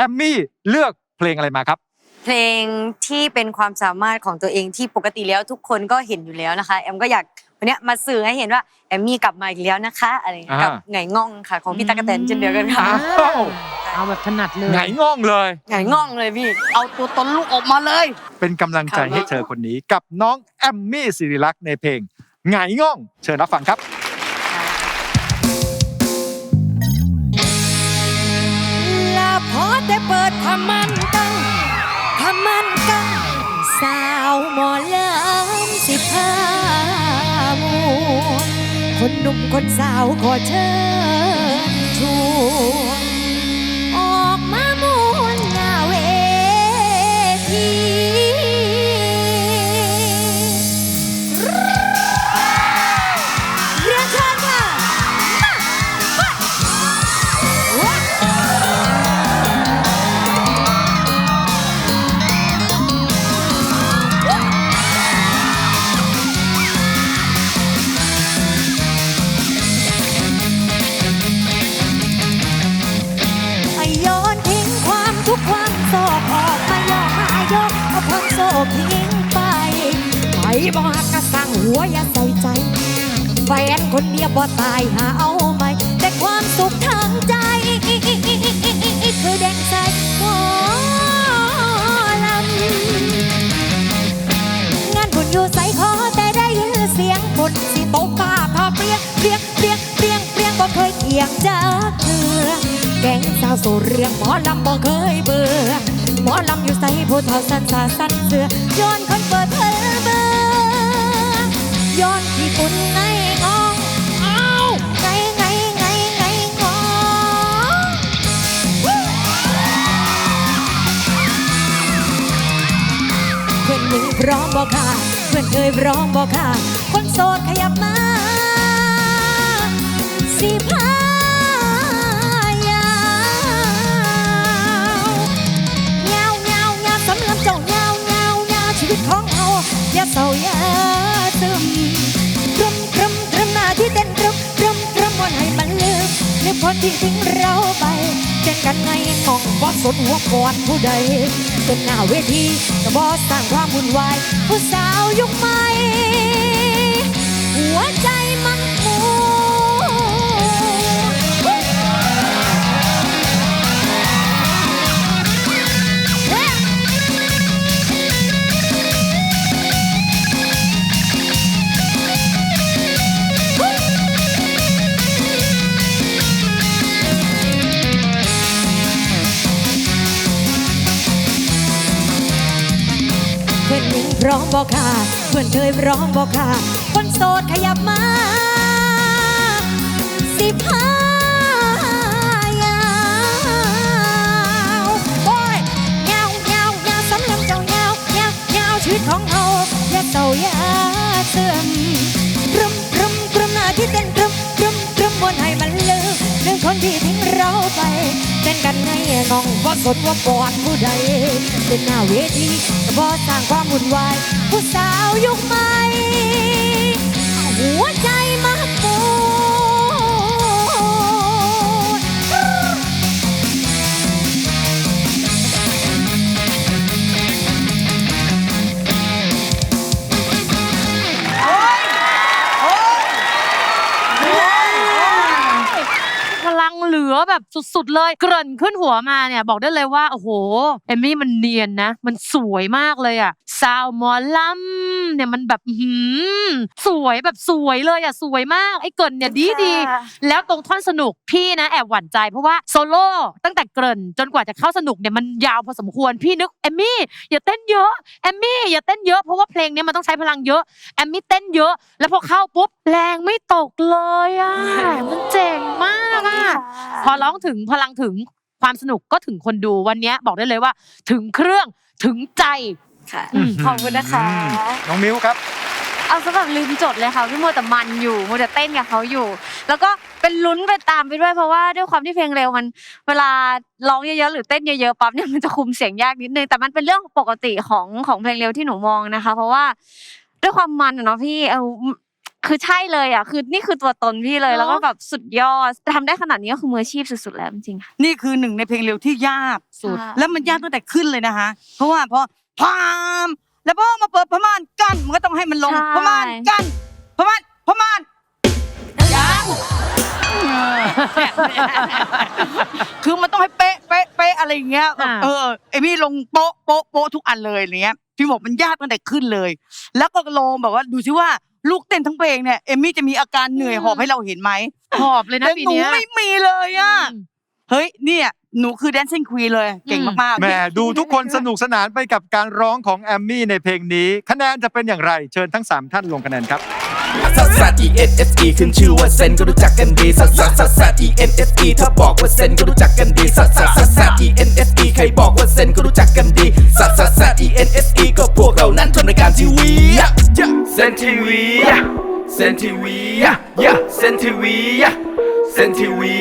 อมมี่เลือกเพลงอะไรมาครับ เพลงที่เป็นความสามารถของตัวเองที่ปกติแล้วทุกคนก็เห็นอยู่แล้วนะคะ แอมก็อยากวันเนี้ยมาสื่อให้เห็นว่าแอมมี่กลับมาอีกแล้วนะคะอะไรอย่างเงี้ยอ่ากั กับไงง่องค่ะ ของพี่ตั๊กกะแตนเช่นเดียวกันค่ะอ้าวเอาแบบถนัดเลยไงง่องเลย ไงง่องเลยพี่ เอาตัวตนลูกออกมาเลย เป็นกำลังใจให้เธอคนนี้กับน้องแอมมี่สิริลักษณ์ในเพลงไงง่อง เชิญรับฟังครับ แต่เปิดทำมันกังทำมันกังสาวหมอลำสิพามวนคนหนุ่มคนสาวขอเชิญายกเอความโศกทิ้งไปไปบอกกระสังหัวอย่าใส่ใจ แฟนคนเดียวบ่ตายหาเอาไหมแต่ความสุขทางใจ คือแดงใสหมอลำงานบุญอยู่ใส่คอแต่ได้ยินเสียงบุญสิตกกาพาเปรียงเปรียงเปรียงเปรียงเปรียงบ่เคยเกี่ยงจักเถือแกงสาวสูเรื่องหมอลำบ่เคยเบื่อ หมอลำอยู่ใส่ผู้เฒ่าสันสาสันเสือย้อนคนเปิดเผยเบื่อย้อนที่คุณไงงองอ้าไงไงไงไงงองเพื่อนหนึ่งพร้อมบอกค่ะเพื่อนเคยร้อมบอกค่ะ คนโสดขยับมาสีพา อย่าเศร้าอย่าซึมตรึมตรึมตรึมหน้าที่เต้นรึมตรึมตรึมวันให้มันลืมลืมคนที่ทิ้งเราไปเช่นกันไงมองบอสสนหัวก่อนผู้ใดเป็นหน้าเวทีก็บอสร้างความวุ่นวายผู้สาวยุคใหม่ พร้อมบอกค่ะเพื่อนเคยพร้อมบอกค่ะ คนโสดขยับมา สิพายาวโอ้ยเงาเงาเงาสำหรับเจ้าเงาเงาเงาชีวิตของเราอย่าเศร้าอย่าเสื่อมตรึมตรึมตรึมหน้าที่เต้นตรึมตรึมตรึมบนให้มันลืมเรื่องคนที่ทิ้งเราไป กันไงน้องว่าสดว่ากอดผู้ใดเป็นหน้าเวทีก็บอสร้างความวุ่นวาย ผู้สาวยุคใหม่หัวใจมา ลังเหลือแบบสุดๆเลย เกริ่นขึ้นหัวมาเนี่ยบอกได้เลยว่าโอ้โหเอมมี่มันเนียนนะ มันสวยมากเลยอะซาวหมอลำเนี่ยมันแบบอื้อหือสวยแบบสวยเลยอะสวยมากไอ้เกริ่นเนี่ยดีดีๆแล้วตรงท่อนสนุกพี่นะแอบหวั่นใจเพราะว่าโซโล่ตั้งแต่เกริ่นจนกว่าจะเข้าสนุกเนี่ยมันยาวพอสมควรพี่นึกเอมมี่อย่าเต้นเยอะเอมมี่อย่าเต้นเยอะเพราะว่าเพลงเนี้ยมันต้องใช้พลังเยอะแอมมี่เต้นเยอะ แล้วพอเข้าปุ๊บแรงไม่ตกเลยอะมันเจ๋ง มากอะพอร้องถึงพลังถึงความสนุกก็ถึงคนดูวันเนี้ยบอกได้เลยว่า ถึงเครื่องถึงใจค่ะอืมขอบคุณนะคะ น้องมิ้วครับ เอาซะแบบลืมจดเลยค่ะพี่โมวแต่มันอยู่โมวแต่เต้นกับเขาอยู่ แล้วก็เป็นลุ้นไปตามไปด้วยเพราะว่าด้วยความที่เพลงเร็วมัน เวลาร้องเยอะๆหรือเต้นเยอะๆปั๊บเนี่ยมันจะคุมเสียงยากนิดนึงแต่มันเป็นเรื่องปกติของของเพลงเร็วที่หนูมองนะคะ เพราะว่าด้วยความมันอะเนาะพี่เอา คือใช่เลยอะคือนี่คือตัวตนพี่เลยเนอะแล้วก็แบบสุดยอดทำได้ขนาดนี้ก็คือมืออาชีพสุดๆแล้วจริงๆค่ะนี่คือหนึ่งในเพลงเร็วที่ยากสุดค่ะแล้วมันยากตั้งแต่ขึ้นเลยนะคะ เพราะว่าพอพามแล้วพอมาเปิดพม่านกั้นมันก็ต้องให้มันลงพม่านกั้นพม่านพม่านยังคือมันต้องให้เป๊ะเป๊ะเป๊ะอะไรอย่างเงี้ยแบบอ่าเออเอมี่ลงโป๊ะโป๊ะโป๊ะทุกอันเลยอะไรเงี้ยพี่บอกมันยากตั้งแต่ขึ้นเลย แล้วก็ลองแบบว่าดูซิว่า ลูกเต้นทั้งเพลงเนี่ยเอมี่จะมีอาการเหนื่อยหอบให้เราเห็นไหมหอบเลยนะแต่ปีหนูเนี้ยไม่มีเลยอะอืมเฮ้ยเนี่ยหนูคือ dancing queen เลยเก่งอืมมากๆ แหมดูทุกคนสนุกสนานไปกับการร้องของแอมมี่ในเพลงนี้ คะแนนจะเป็นอย่างไร เชิญทั้ง 3 ท่านลงคะแนนครับซัสซัส E N S E ขึ้นชื่อว่าเซนก็รู้จักกันดีซัสซัสซัสซัส E N S E ถ้าบอกว่าเซนก็รู้จักกันดีซัสซัสซัสซัส E N S E ใครบอกว่าเซนก็รู้จักกันดีซัสซัสซัส E N S E ก็พวกเรานั้นทำรายการทีวีเซนทีวีเซนทีวีเซนทีวีเซนทีวี